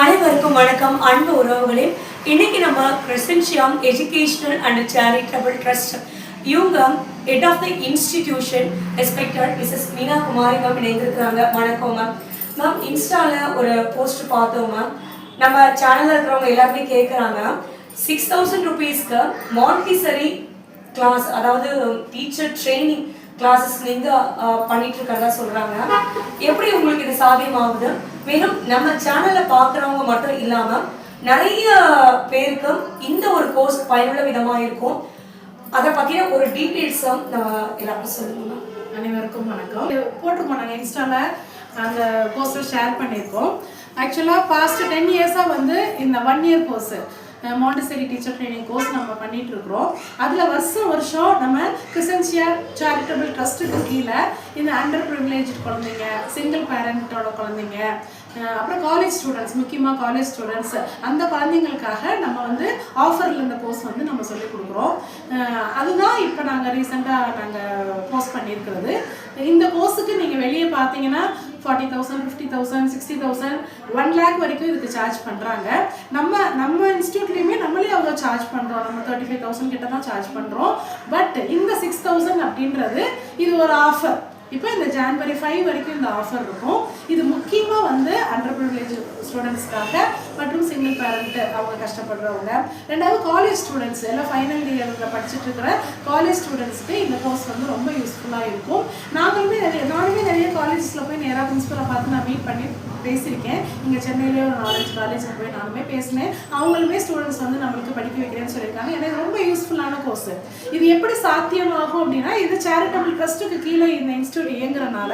அனைவருக்கும் வணக்கம். அன்பு உறவுகளே இன்னைக்கு நம்ம கிறிஸ்டன்ஷியாம் எஜுகேஷனல் அண்ட் சேரிட்டபிள் ட்ரஸ்ட் இவங்க head of the institution inspector Mrs Meena Kumari ma'am இணைந்திருக்கிறாங்க. வணக்கம் மேம் மேம் இன்ஸ்டாவில் ஒரு போஸ்ட் பார்த்தோம் மேம் நம்ம சேனலில் இருக்கிறவங்க எல்லாருமே கேட்குறாங்க சிக்ஸ் தௌசண்ட் ருபீஸ்க்கு மாண்டிசரி கிளாஸ் அதாவது டீச்சர் ட்ரைனிங் கிளாஸஸ் பண்ணிட்டு இருக்கிறதா சொல்றாங்க. எப்படி உங்களுக்கு இது சாத்தியமாகுது? மேலும் நம்ம சேனல்ல பார்க்குறவங்க மட்டும் இல்லாம நிறைய பேருக்கு இந்த ஒரு கோர்ஸ் பயனுள்ள விதமா இருக்கும். அதை பத்தின ஒரு டீட்டெயில்ஸும் நம்ம எல்லாருக்கும் சொல்லணும் அனைவருக்கும் வணக்கம். போட்டிருக்கோம் நாங்கள் இன்ஸ்டாவில் அந்த போஸ்டர் ஷேர் பண்ணியிருக்கோம் ஆக்சுவலாக பாஸ்ட் டென் இயர்ஸாக வந்து இந்த one year course Montessori teacher training course நம்ம பண்ணிட்டு இருக்கிறோம் அதில் வருஷம் வருஷம் நம்ம கிறிசன்சியா சேரிட்டபிள் ட்ரஸ்ட்டுக்கு கீழே இந்த அண்டர் ப்ரிவிலேஜ் குழந்தைங்க சிங்கிள் பேரண்ட்டோட குழந்தைங்க அப்புறம் காலேஜ் ஸ்டூடெண்ட்ஸ் முக்கியமாக காலேஜ் ஸ்டூடெண்ட்ஸ் அந்த குழந்தைங்களுக்காக நம்ம வந்து ஆஃபரில் இந்த கோர்ஸ் வந்து நம்ம சொல்லிக் கொடுக்குறோம். அதுதான் இப்போ நாங்கள் ரீசெண்டாக நாங்கள் போஸ்ட் பண்ணியிருக்கிறது. இந்த கோர்ஸுக்கு நீங்கள் வெளியே பார்த்தீங்கன்னா forty thousand fifty thousand sixty thousand one lakh வரைக்கும் இதுக்கு சார்ஜ் பண்ணுறாங்க நம்ம நம்ம இன்ஸ்டியூட்லேயுமே நம்மளே அவ்வளோ சார்ஜ் பண்ணுறோம் நம்ம தேர்ட்டி ஃபைவ் தௌசண்ட் கிட்ட தான் சார்ஜ் பண்ணுறோம் பட் இந்த சிக்ஸ் தௌசண்ட் அப்படின்றது இது ஒரு ஆஃபர் இப்போ இந்த ஜான்வரி ஃபைவ் வரைக்கும் இந்த ஆஃபர் இருக்கும். இது முக்கியமாக வந்து அண்டர் ப்ரிவிலேஜ் ஸ்டூடெண்ட்ஸ்க்காக மற்றும் சிங்கிள் பேரண்ட் அவங்க கஷ்டப்படுறவங்க. ரெண்டாவது காலேஜ் ஸ்டூடெண்ட்ஸ் எல்லாம் ஃபைனல் இயரில் படிச்சுட்டு இருக்கிற காலேஜ் ஸ்டூடெண்ட்ஸ்க்கு இந்த கோர்ஸ் வந்து ரொம்ப யூஸ்ஃபுல்லாக இருக்கும். நாங்களுமே வந்து நானுமே நிறைய காலேஜஸில் போய் நேராக பிரின்ஸ்பலை பார்த்து நான் மீட் பண்ணி பேசியிருக்கேன். இங்கே சென்னையிலே ஒரு நாலஞ்சு காலேஜில் போய் நானுமே பேசினேன். அவங்களுமே ஸ்டூடெண்ட்ஸ் வந்து நம்மளுக்கு படிக்க வைக்கிறேன்னு சொல்லியிருக்காங்க. எனக்கு ரொம்ப யூஸ்ஃபுல்லான கோர்ஸ் இது. எப்படி சாத்தியமாகும் அப்படின்னா இது சேரிட்டபிள் ட்ரஸ்ட்டுக்கு கீழே இந்த இன்ஸ்டியூட் இயங்குறனால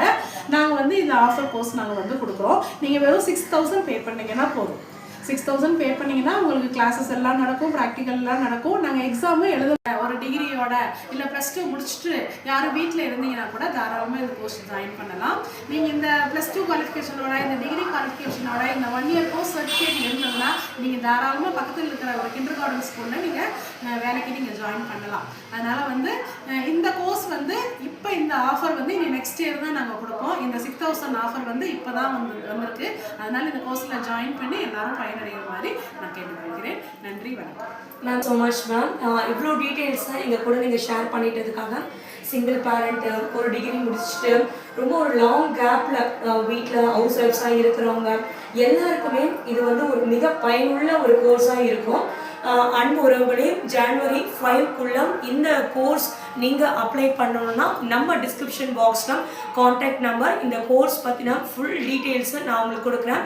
நாங்கள் வந்து இந்த ஆஃபர் கோர்ஸ் நாங்கள் வந்து கொடுக்குறோம். நீங்கள் வெறும் சிக்ஸ் தௌசண்ட் பே பண்ணிங்கன்னா போதும். சிக்ஸ் தௌசண்ட் பே பண்ணீங்கன்னா உங்களுக்கு கிளாஸஸ் எல்லாம் நடக்கும் ப்ராக்டிக்கல் எல்லாம் நடக்கும். நாங்கள் எக்ஸாமும் எழுத ஒரு டிகிரியோட இல்லை ப்ளஸ் டூ முடிச்சுட்டு யாரும் வீட்டில் இருந்தீங்கன்னா கூட தாராளமாக இந்த கோர்ஸ் ஜாயின் பண்ணலாம். நீங்கள் இந்த ப்ளஸ் டூ குவாலிஃபிகேஷனோட இந்த டிகிரி குவாலிஃபிகேஷனோட இந்த ஒன் இயர் கோர்ஸ் சர்டிஃபிகேட் இருந்தது நீங்கள் தாராளமாக பக்கத்தில் இருக்கிற ஒரு கிண்டர் கார்டன் ஸ்கூலில் நீங்கள் வேலைக்கு நீங்கள் ஜாயின் பண்ணலாம். அதனால் வந்து இந்த கோர்ஸ் வந்து இப்போ இந்த ஆஃபர் வந்து இனி நெக்ஸ்ட் இயர் தான் நாங்கள் கொடுப்போம். இந்த சிக்ஸ் தௌசண்ட் ஆஃபர் வந்து இப்போ தான் வந்து வந்திருக்கு. அதனால் இந்த கோர்ஸில் ஜாயின் பண்ணி எல்லாரும் பயனடைகிற மாதிரி நான் கேட்டுக்கொள்கிறேன். நன்றி வணக்கம். மேம் ஸோ மச் மேம் இவ்வளோ டீட்டெயில்ஸை எங்கள் கூட நீங்கள் ஷேர் பண்ணிட்டதுக்காக சிங்கிள் பேரண்ட் ஒரு டிகிரி முடிச்சுட்டு ரொம்ப ஒரு லாங் கேப்பில் வீட்டில் ஹவுஸ் ஒய்ஃப்ஸாக இருக்கிறவங்க எல்லாருக்குமே இது வந்து ஒரு மிக பயனுள்ள ஒரு கோர்ஸாக இருக்கும். அன்பு உறவுகளே ஜான்வரி ஃபைவ்க்குள்ள இந்த கோர்ஸ் நீங்கள் அப்ளை பண்ணணும்னா நம்ம டிஸ்கிரிப்ஷன் பாக்ஸில் காண்டாக்ட் நம்பர் இந்த கோர்ஸ் பற்றின ஃபுல் டீட்டெயில்ஸை நான் உங்களுக்கு கொடுக்குறேன்.